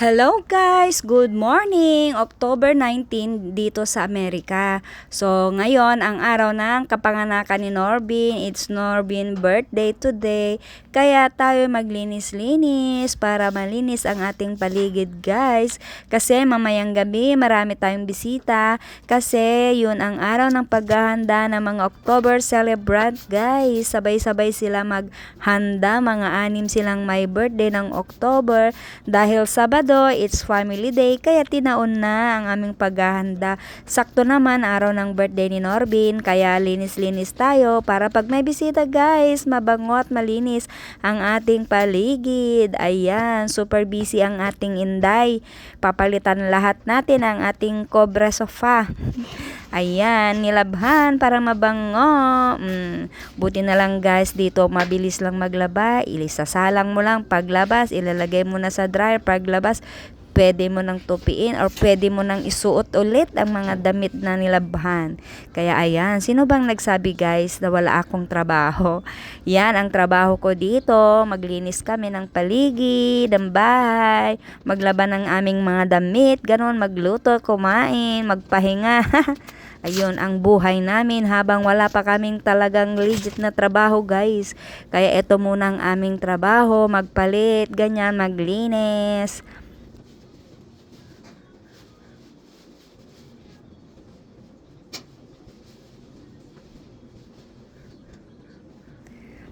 Hello guys! Good morning! October 19 dito sa Amerika. So ngayon ang araw ng kapanganakan ni Norbin. It's Norbin birthday today. Kaya tayo maglinis-linis para malinis ang ating paligid guys. Kasi mamayang gabi marami tayong bisita. Kasi yun ang araw ng paghahanda ng mga October celebrant guys. Sabay-sabay sila maghanda. Mga anim silang may birthday ng October. Dahil Sabado, it's family day, kaya tinaon na ang aming paghahanda. Sakto naman, araw ng birthday ni Norbin, kaya linis-linis tayo para pag may bisita guys, mabango at malinis ang ating paligid. Ayan, super busy ang ating inday. Papalitan lahat natin ang ating cobra sofa. Ayan, nilabhan para mabango. Mm, buti na lang guys dito, mabilis lang maglaba. Ilisasalang mo lang paglabas, ilalagay mo na sa dryer paglabas. Pwede mo nang tupiin or pwede mo nang isuot ulit ang mga damit na nilabhan. Kaya ayan, sino bang nagsabi guys na wala akong trabaho? Yan ang trabaho ko dito. Maglinis kami ng paligid, ng bahay, maglaban ng aming mga damit, ganun, magluto, kumain, magpahinga. Ayun, ang buhay namin habang wala pa kaming talagang legit na trabaho guys. Kaya ito muna ang aming trabaho, magpalit, ganyan, maglinis.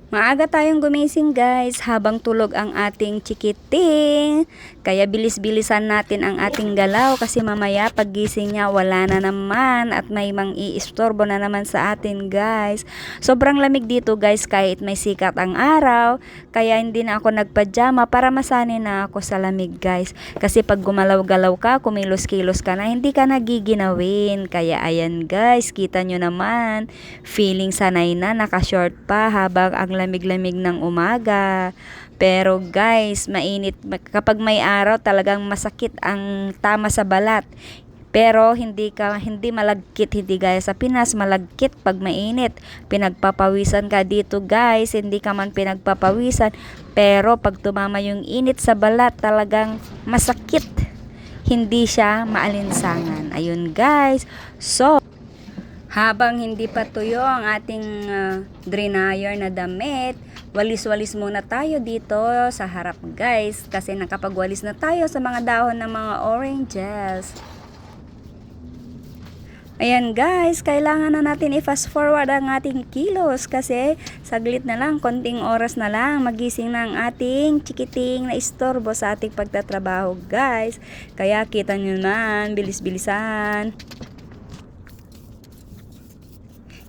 Maaga tayong gumising guys habang tulog ang ating chikiting. Kaya bilis-bilisan natin ang ating galaw kasi mamaya paggising niya wala na naman at may mang iistorbo na naman sa atin guys. Sobrang lamig dito guys kahit may sikat ang araw. Kaya hindi na ako nagpajama para masanay na ako sa lamig guys. Kasi pag gumalaw-galaw ka, kumilos-kilos ka na, hindi ka nagiginawin. Kaya ayan guys, kita nyo naman. Feeling sanay na, naka-short pa habang ang lamig-lamig ng umaga. Pero guys, mainit. Kapag may araw, talagang masakit ang tama sa balat. Pero hindi ka hindi malagkit hindi gaya sa Pinas malagkit pag mainit. Pinagpapawisan ka dito guys, hindi ka man pinagpapawisan. Pero pag tumama yung init sa balat, talagang masakit. Hindi siya maalinsangan. Ayun guys. So, habang hindi pa tuyo ang ating uh, dryer na damit, walis-walis muna tayo dito sa harap guys kasi nakapagwalis na tayo sa mga dahon ng mga oranges. Ayan guys, kailangan na natin i-fast forward ang ating kilos kasi saglit na lang, konting oras na lang, magising na ang ating chikiting na istorbo sa ating pagtatrabaho guys. Kaya kita nyo naman, bilis-bilisan.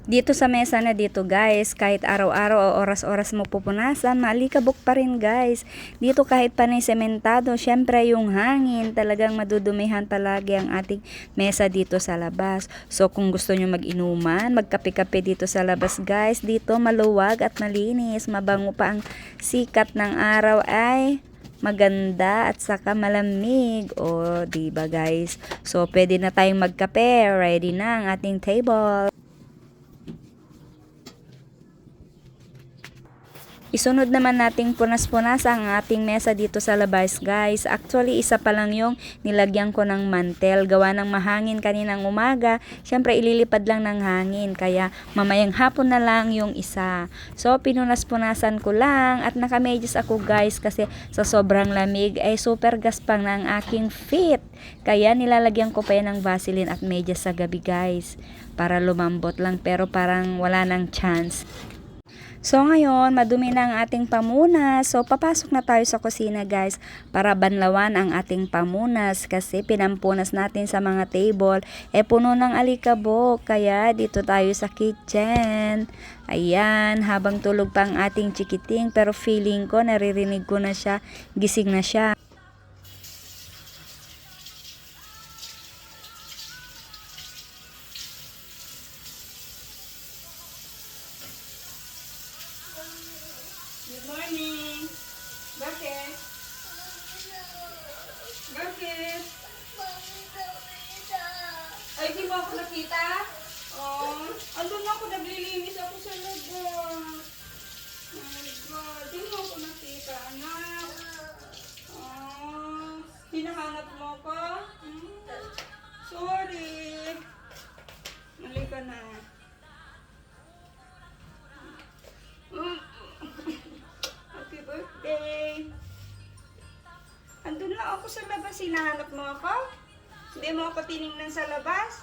Dito sa mesa na dito guys, kahit araw-araw o oras-oras mo pupunasan, malikabok pa rin guys. Dito kahit panay sementado, syempre yung hangin, talagang madudumihan palagi ang ating mesa dito sa labas. So kung gusto nyo mag-inuman, magkape-kape dito sa labas guys, dito maluwag at malinis, mabango pa ang sikat ng araw ay maganda at saka malamig. O, di ba guys? So, pwede na tayong magkape. Ready na ang ating table. Isunod naman nating punas-punas ang ating mesa dito sa labas guys. Actually, isa pa lang yung nilagyan ko ng mantel. Gawa ng mahangin kaninang umaga. Siyempre, ililipad lang ng hangin. Kaya mamayang hapon na lang yung isa. So, pinunas-punasan ko lang at nakamedyas ako guys kasi sa sobrang lamig ay super gaspang na ang aking feet. Kaya nilalagyan ko pa yan ng Vaseline at medyas sa gabi guys. Para lumambot lang pero parang wala nang chance. So ngayon, madumi na ang ating pamunas. So papasok na tayo sa kusina guys para banlawan ang ating pamunas kasi pinampunas natin sa mga table. Eh puno ng alikabok kaya dito tayo sa kitchen. Ayan, habang tulog pa ang ating chikiting pero feeling ko naririnig ko na siya, gising na siya. Sorry. Mali ka na. Happy birthday. Andun lang ako sa labas. Hinahanap mo ako? Hindi mo ako tiningnan sa labas?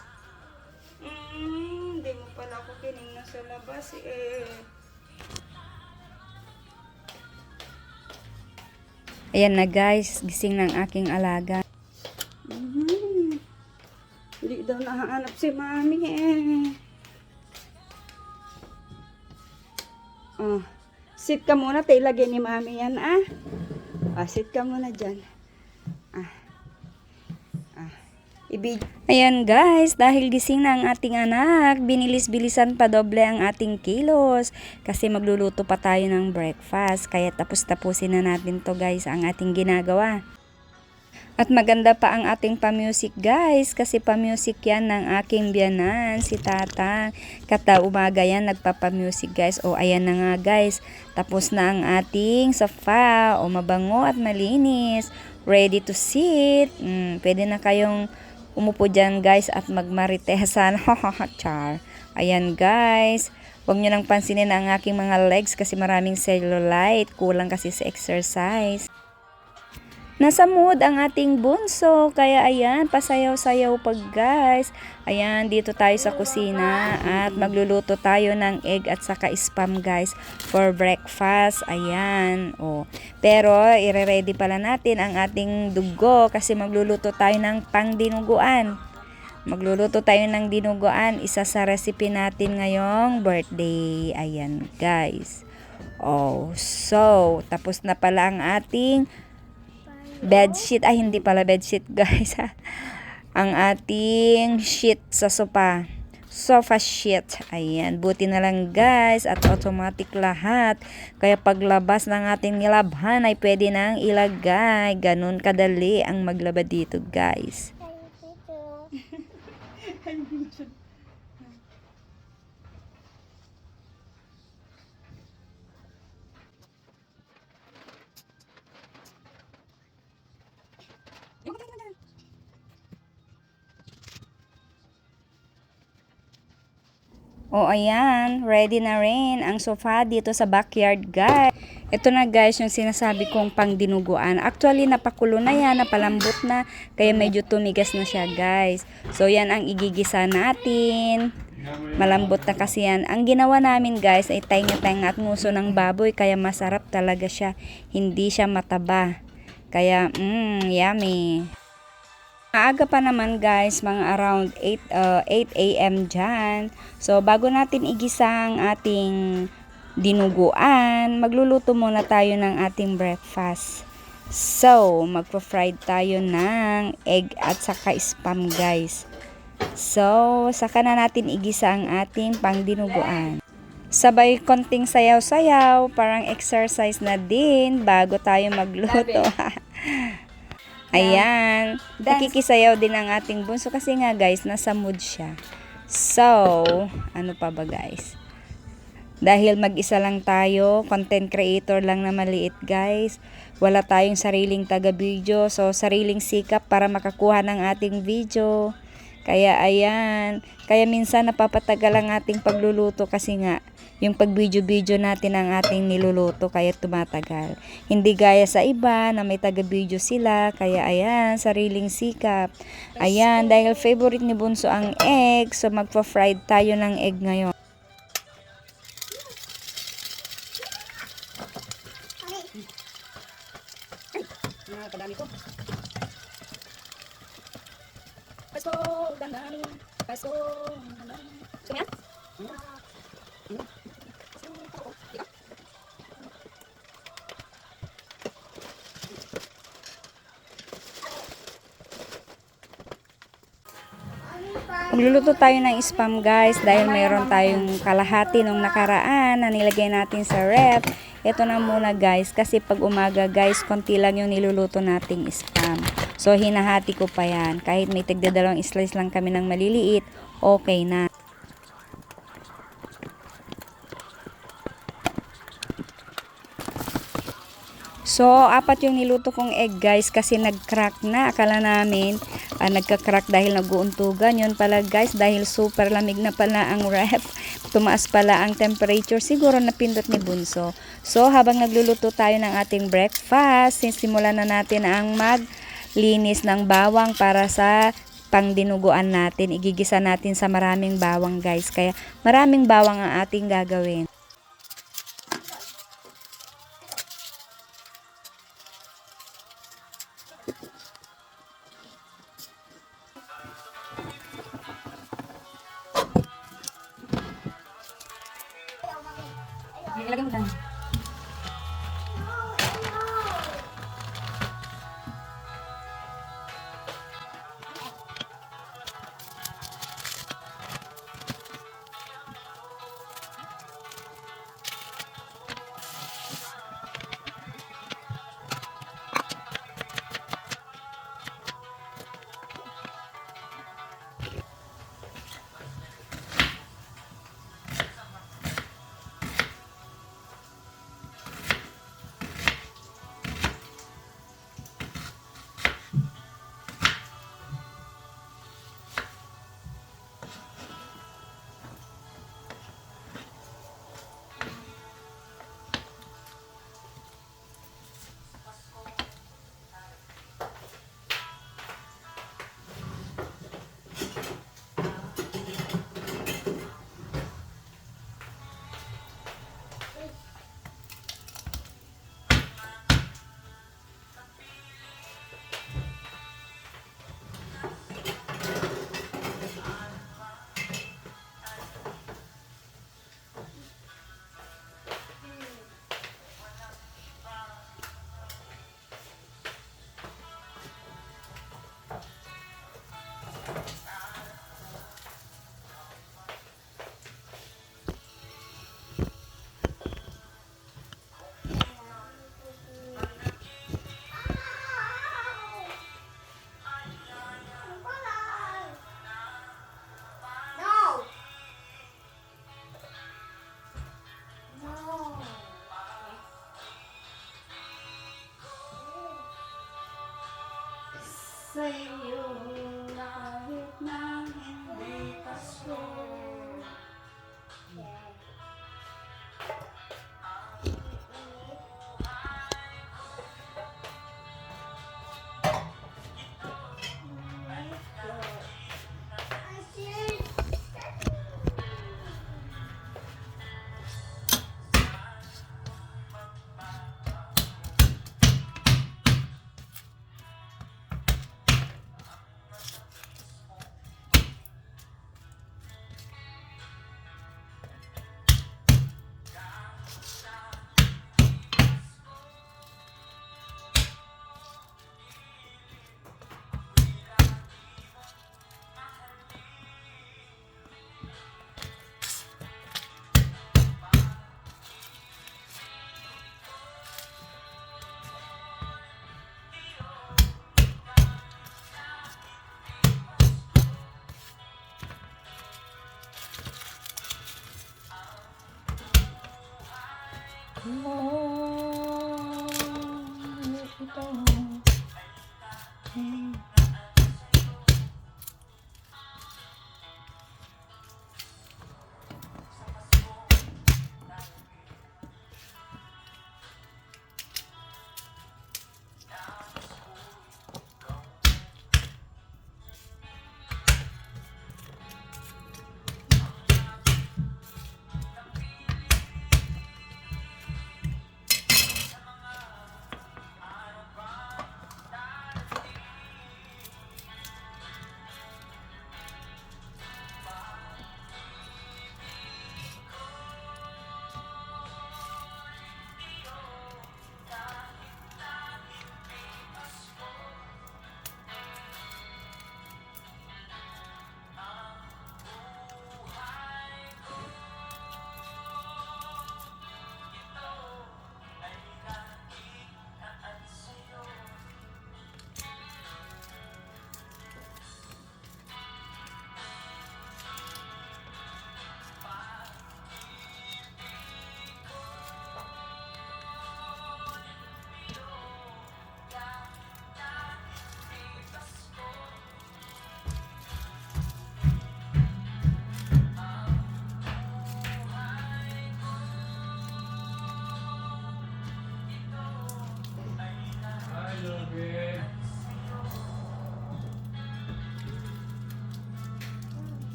Mm, hindi mo pala ako tiningnan sa labas eh. Ayan na guys, gising ng aking alaga. Daw nahanap si mami eh. Oh, sit ka muna, tayo lagyan ni mami yan ah. Ah, sit ka muna dyan. Ah. Ah. Ibig Ayan guys, dahil gising na ang ating anak, binilis-bilisan pa doble ang ating kilos kasi magluluto pa tayo ng breakfast. Kaya tapos-tapusin na natin to guys ang ating ginagawa. At maganda pa ang ating pa-music guys kasi pa-music yan ng aking biyanan, si Tata. Kata umaga yan nagpapa-music guys. O ayan na nga guys, tapos na ang ating sofa. O mabango at malinis. Ready to sit. Mm, pwede na kayong umupo dyan guys at magmaritesan. Char. Ayan guys. Huwag nyo nang pansinin ang aking mga legs kasi maraming cellulite. Kulang kasi sa exercise. Nasa mood ang ating bunso, kaya ayan, pasayaw-sayaw pag guys. Ayan, dito tayo sa kusina at magluluto tayo ng egg at saka spam guys for breakfast. Ayan, oh. Pero, ire-ready pala natin ang ating dugo kasi magluluto tayo ng pangdinuguan. Magluluto tayo ng dinuguan, isa sa recipe natin ngayong birthday. Ayan, guys. Oh, so, tapos na pala ang ating bedsheet. Ay, hindi pala bedsheet, guys. ang ating sheet sa sopa. Sofa sheet. Ayan. Buti na lang, guys. At automatic lahat. Kaya paglabas ng ating nilabhan ay pwede nang ilagay. Ganun kadali ang maglaba dito, guys. O ayan, ready na rin ang sofa dito sa backyard guys. Ito na guys yung sinasabi kong pang dinuguan. Actually napakulo na yan, napalambot na, kaya medyo tumigas na siya guys. So yan ang igigisa natin. Malambot na kasi yan. Ang ginawa namin guys ay tainga-tainga at nguso ng baboy kaya masarap talaga siya. Hindi siya mataba. Kaya, mmm, yummy. Maaga pa naman guys, mga around 8, uh, 8 a.m. dyan. So, bago natin igisa ang ating dinuguan, magluluto muna tayo ng ating breakfast. So, magpa-fried tayo ng egg at saka spam guys. So, saka na natin igisa ang ating pangdinuguan. Sabay konting sayaw-sayaw, parang exercise na din bago tayo magluto. Ayan. Nakikisayaw din ang ating bunso kasi nga guys, nasa mood siya. So, ano pa ba guys? Dahil mag-isa lang tayo, content creator lang na maliit guys. Wala tayong sariling taga-video. So, sariling sikap para makakuha ng ating video. Kaya ayan. Kaya minsan napapatagal ang ating pagluluto kasi nga yung pag-video-video natin ang ating niluluto kaya tumatagal. Hindi gaya sa iba na may taga-video sila, kaya ayan, sariling sikap. Ayan, dahil favorite ni Bunso ang egg, so magpa-fried tayo ng egg ngayon. Nakakadami ko. Pasko, dandan. Pasko, dandan. Gusto yan? Magluluto tayo ng spam guys dahil mayroon tayong kalahati nung nakaraan na nilagay natin sa rep. Ito na muna guys kasi pag umaga guys konti lang yung niluluto nating spam. So hinahati ko pa yan. Kahit may tigdadalawang slice lang kami ng maliliit, okay na. So, apat yung niluto kong egg guys kasi nag-crack na. Akala namin ah, nagka-crack dahil nag-uuntugan. Yun pala guys dahil super lamig na pala ang ref. Tumaas pala ang temperature. Siguro napindot ni Bunso. So, habang nagluluto tayo ng ating breakfast, sisimulan na natin ang maglinis ng bawang para sa pangdinuguan natin. Igigisa natin sa maraming bawang guys. Kaya maraming bawang ang ating gagawin. Sa'yo kahit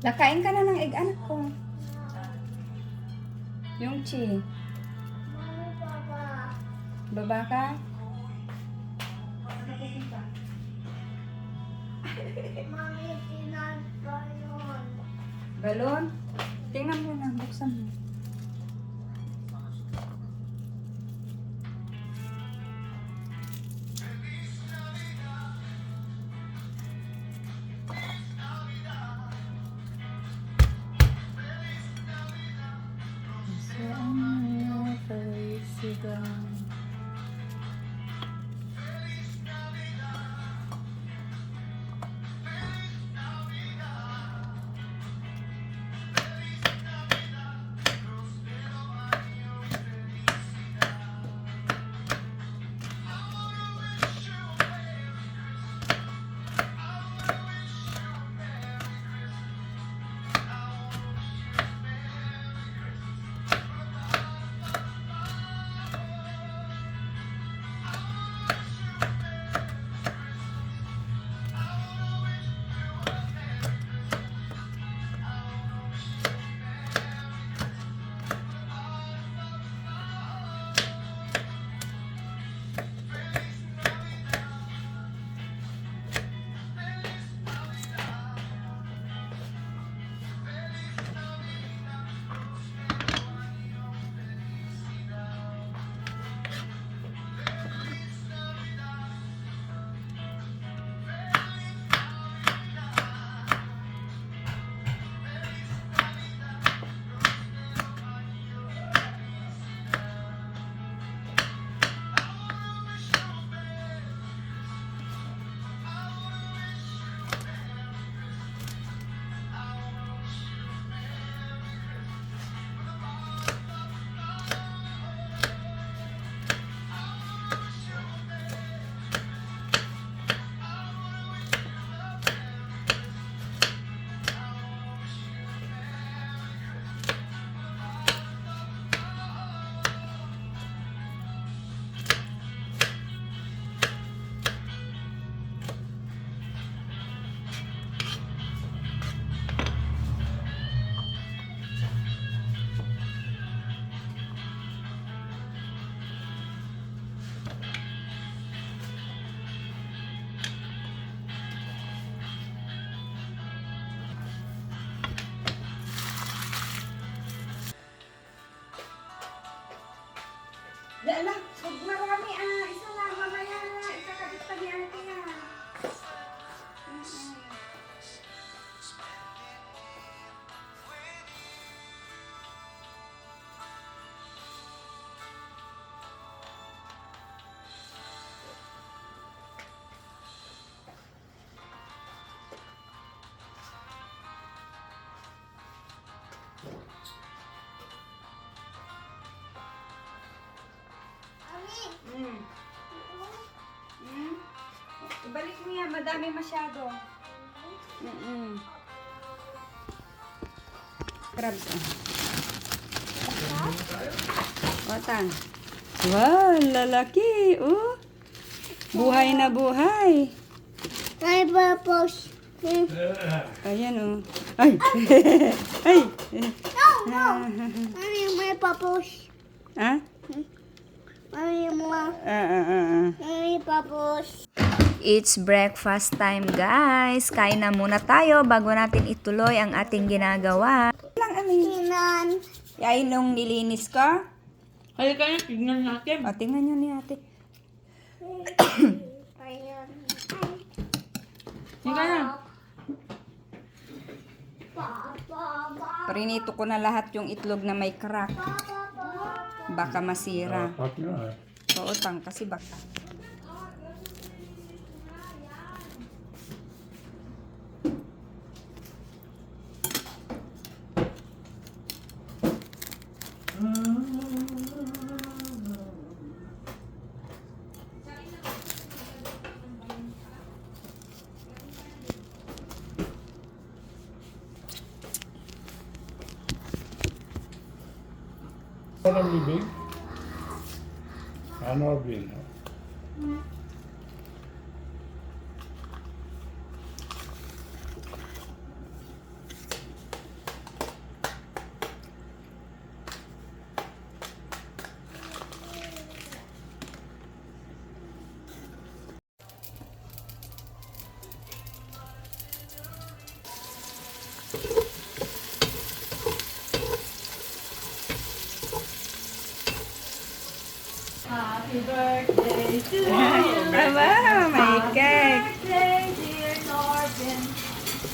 Nakain ka na ng egg, anak ko. Yung chi. Baba ka? Balon? Tingnan mo na, buksan mo. Mm. Mm. Ibalik mo yan, madami masyado. Mm-mm. Crabs. Oh. Otang. Wow, lalaki. Oh. Buhay na buhay. Purpose. Hmm. Ayan oh. Ay. Ay. No, no. Mami, may purpose. Ah? Mami, mo. Ah, ah, ah, ah. Purpose. It's breakfast time, guys. Kain na muna tayo bago natin ituloy ang ating ginagawa. Lang amin. Tinan. Ay, nung nilinis ka? Halika na, tignan natin. O, tingnan nyo ni ate. Ayan. Halika na. Prinito ko na lahat yung itlog na may crack. Baka masira. Dapat nga eh. Oo, tang, kasi baka. Parang bibig. Ano bin? Happy birthday to you. Aba, may cake. birthday, dear Norbin.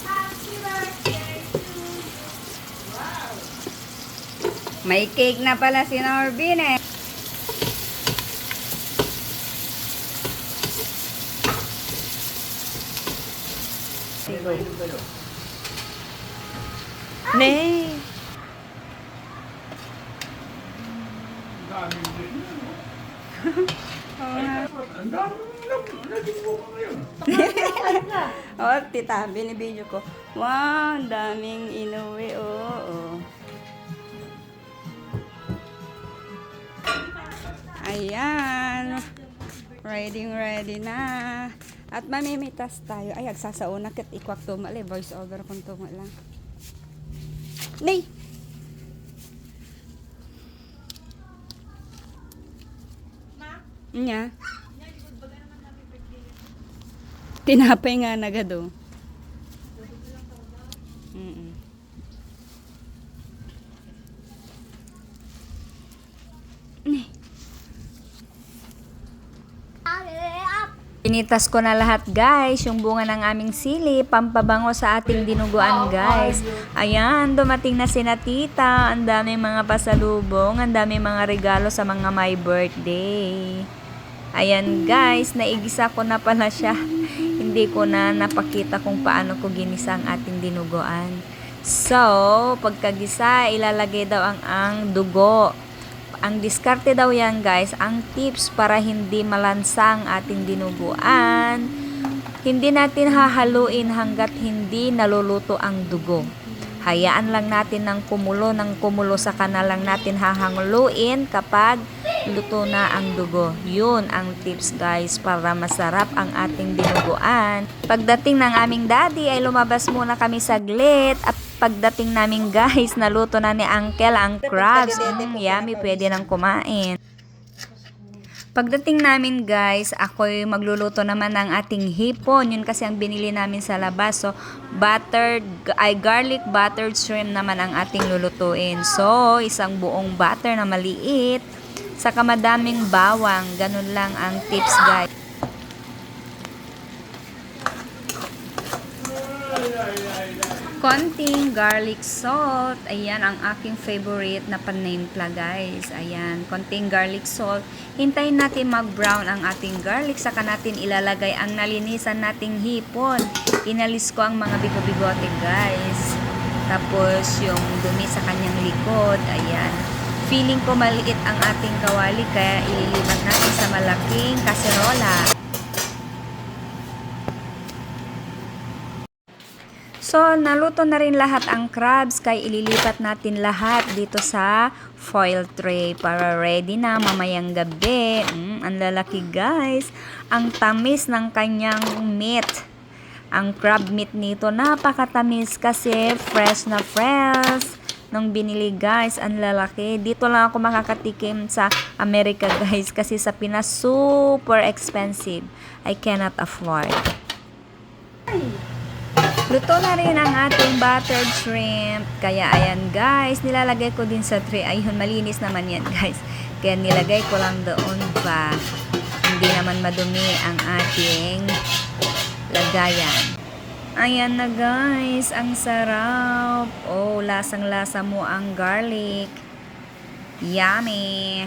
Happy birthday to you. May cake na pala si Norbin eh. Nee. Oh, tita, binibidyo ko. Wow, ang daming inuwi. Oo, oh, Ayan. Ready, ready na. At mamimitas tayo. Ay, agsasauna kit ikwak tumali. Voice over kung tumala. Nay! Nya? Tinapay nga na gado. Mm Pinitas ko na lahat guys, yung bunga ng aming sili, pampabango sa ating dinuguan guys. Ayan, dumating na si na tita, ang dami mga pasalubong, ang dami mga regalo sa mga my birthday. Ayan guys, naigisa ko na pala siya. Hindi ko na napakita kung paano ko ginisa ang ating dinuguan. So, pagkagisa, ilalagay daw ang, ang dugo. Ang diskarte daw yan guys, ang tips para hindi malansang ating dinuguan. Hindi natin hahaluin hanggat hindi naluluto ang dugo. Hayaan lang natin ng kumulo ng kumulo sa kanal lang natin hahanguluin kapag luto na ang dugo. Yun ang tips guys para masarap ang ating dinuguan. Pagdating ng aming daddy ay lumabas muna kami saglit at pagdating namin guys naluto na ni uncle ang crabs. Mm, yummy, pwede nang kumain. Pagdating namin guys, ako'y magluluto naman ng ating hipon. Yun kasi ang binili namin sa labas. So, buttered, ay garlic buttered shrimp naman ang ating lulutuin. So, isang buong butter na maliit. Saka madaming bawang. Ganun lang ang tips guys. Konting garlic salt. Ayan ang aking favorite na panimpla guys. Ayan, konting garlic salt. Hintayin natin mag-brown ang ating garlic. Saka natin ilalagay ang nalinisan nating hipon. Inalis ko ang mga bigo-bigote guys. Tapos yung dumi sa kanyang likod. Ayan. Feeling ko maliit ang ating kawali kaya ililipat natin sa malaking kaserola. So, naluto na rin lahat ang crabs kaya ililipat natin lahat dito sa foil tray para ready na mamayang gabi. Mm, ang lalaki guys. Ang tamis ng kanyang meat. Ang crab meat nito napakatamis kasi fresh na fresh. Nung binili guys, ang lalaki. Dito lang ako makakatikim sa America guys kasi sa Pinas super expensive. I cannot afford. Luto na rin ang ating buttered shrimp. Kaya ayan guys, nilalagay ko din sa tray. Ayun, malinis naman yan guys. Kaya nilagay ko lang doon pa. Hindi naman madumi ang ating lagayan. Ayan na guys, ang sarap. Oh, lasang-lasa mo ang garlic. Yummy!